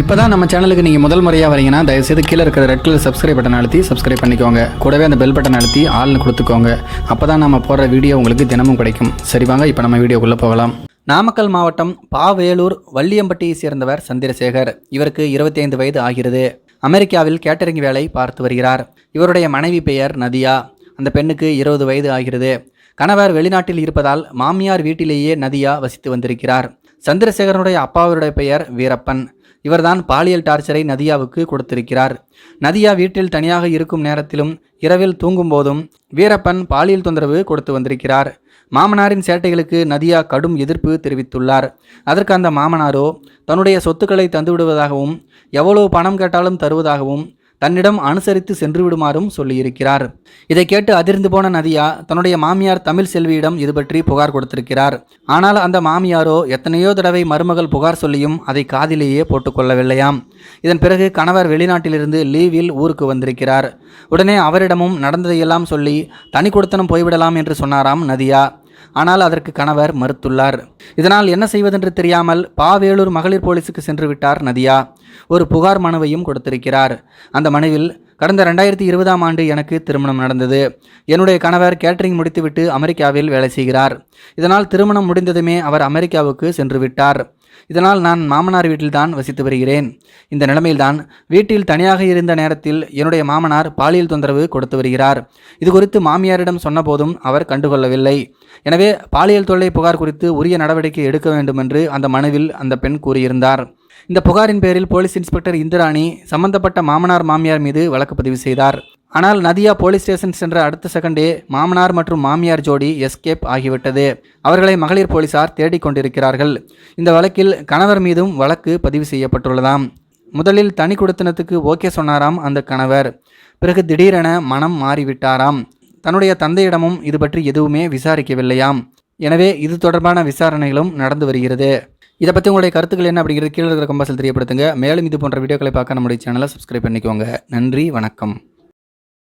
இப்போ தான் நம்ம சேனலுக்கு நீங்கள் முதல் முறையாக வரீங்கன்னா தயவுசெய்து கீழே இருக்கிற ரெட் கலர் சப்ஸ்கிரைப் பட்டன் அழுத்தி சப்ஸ்கிரைப் பண்ணிக்கோங்க. கூடவே அந்த பெல் பட்டன் அழுத்தி ஆள்னு கொடுத்துக்கோங்க. அப்போ தான் நம்ம போடுற வீடியோ உங்களுக்கு தினமும் கிடைக்கும். சரி வாங்க இப்போ நம்ம வீடியோக்குள்ளே போகலாம். நாமக்கல் மாவட்டம் பாவேலூர் வள்ளியம்பட்டியை சேர்ந்தவர் சந்திரசேகர். இவருக்கு 25 வயது ஆகிறது. அமெரிக்காவில் கேட்டரிங் வேலை பார்த்து வருகிறார். இவருடைய மனைவி பெயர் நதியா. அந்த பெண்ணுக்கு இருபது வயது ஆகிறது. கணவர் வெளிநாட்டில் இருப்பதால் மாமியார் வீட்டிலேயே நதியா வசித்து வந்திருக்கிறார். சந்திரசேகரனுடைய அப்பாவருடைய பெயர் வீரப்பன். இவர்தான் பாலியல் டார்ச்சரை நதியாவுக்கு கொடுத்திருக்கிறார். நதியா வீட்டில் தனியாக இருக்கும் நேரத்திலும் இரவில் தூங்கும் போதும் வீரப்பன் பாலியல் தொந்தரவு கொடுத்து வந்திருக்கிறார். மாமனாரின் சேட்டைகளுக்கு நதியா கடும் எதிர்ப்பு தெரிவித்துள்ளார். அதற்கு அந்த மாமனாரோ தன்னுடைய சொத்துக்களை தந்துவிடுவதாகவும் எவ்வளவு பணம் கேட்டாலும் தருவதாகவும் தன்னிடம் அனுசரித்து சென்று விடுமாறும் சொல்லியிருக்கிறார். இதை கேட்டு அதிர்ந்து போன நதியா தன்னுடைய மாமியார் தமிழ் செல்வியிடம் இது பற்றி புகார் கொடுத்திருக்கிறார். ஆனால் அந்த மாமியாரோ எத்தனையோ தடவை மருமகள் புகார் சொல்லியும் அதை காதிலேயே போட்டுக்கொள்ளவில்லையாம். இதன் பிறகு கணவர் வெளிநாட்டிலிருந்து லீவில் ஊருக்கு வந்திருக்கிறார். உடனே அவரிடமும் நடந்ததையெல்லாம் சொல்லி தனி கொடுத்தனம் போய்விடலாம் என்று சொன்னாராம் நதியா. ஆனால் அதற்கு கணவர் மறுத்துள்ளார். இதனால் என்ன செய்வதென்று தெரியாமல் பாவேலூர் மகளிர் போலீஸுக்கு சென்று விட்டார் நதியா. ஒரு புகார் மனுவையும் கொடுத்திருக்கிறார். அந்த மனுவில் கடந்த ரெண்டாயிரத்தி இருபதாம் ஆண்டு எனக்கு திருமணம் நடந்தது. என்னுடைய கணவர் கேட்டரிங் முடித்துவிட்டு அமெரிக்காவில் வேலை செய்கிறார். இதனால் திருமணம் முடிந்ததுமே அவர் அமெரிக்காவுக்கு சென்று விட்டார். இதனால் நான் மாமனார் வீட்டில்தான் வசித்து வருகிறேன். இந்த நிலைமையில்தான் வீட்டில் தனியாக இருந்த நேரத்தில் என்னுடைய மாமனார் பாலியல் தொந்தரவு கொடுத்து வருகிறார். இது குறித்து மாமியாரிடம் சொன்னபோதும் அவர் கண்டுகொள்ளவில்லை. எனவே பாலியல் தொல்லை புகார் குறித்து உரிய நடவடிக்கை எடுக்க வேண்டும் என்று அந்த மனுவில் அந்த பெண் கூறியிருந்தார். இந்த புகாரின் பேரில் போலீஸ் இன்ஸ்பெக்டர் இந்திராணி சம்பந்தப்பட்ட மாமனார் மாமியார் மீது வழக்கு பதிவு செய்தார். ஆனால் நதியா போலீஸ் ஸ்டேஷன் சென்ற அடுத்த செகண்டே மாமனார் மற்றும் மாமியார் ஜோடி எஸ்கேப் ஆகிவிட்டது. அவர்களை மகளிர் போலீசார் தேடிக் கொண்டிருக்கிறார்கள். இந்த வழக்கில் கணவர் மீதும் வழக்கு பதிவு செய்யப்பட்டுள்ளதாம். முதலில் தனி குடுத்தனத்துக்கு ஓகே சொன்னாராம் அந்த கணவர். பிறகு திடீரென மனம் மாறிவிட்டாராம். தன்னுடைய தந்தையிடமும் இது பற்றி எதுவுமே விசாரிக்கவில்லையாம். எனவே இது தொடர்பான விசாரணைகளும் நடந்து வருகிறது. இதை பற்றி உங்களுடைய கருத்துக்கள் என்ன அப்படிங்கிறது கீழே இருக்கிற கம்பாசில் தெரியப்படுத்துங்க. மேலும் இது போன்ற வீடியோக்களை பார்க்க நம்முடைய சேனலை சப்ஸ்கிரைப் பண்ணிக்கோங்க. நன்றி வணக்கம்.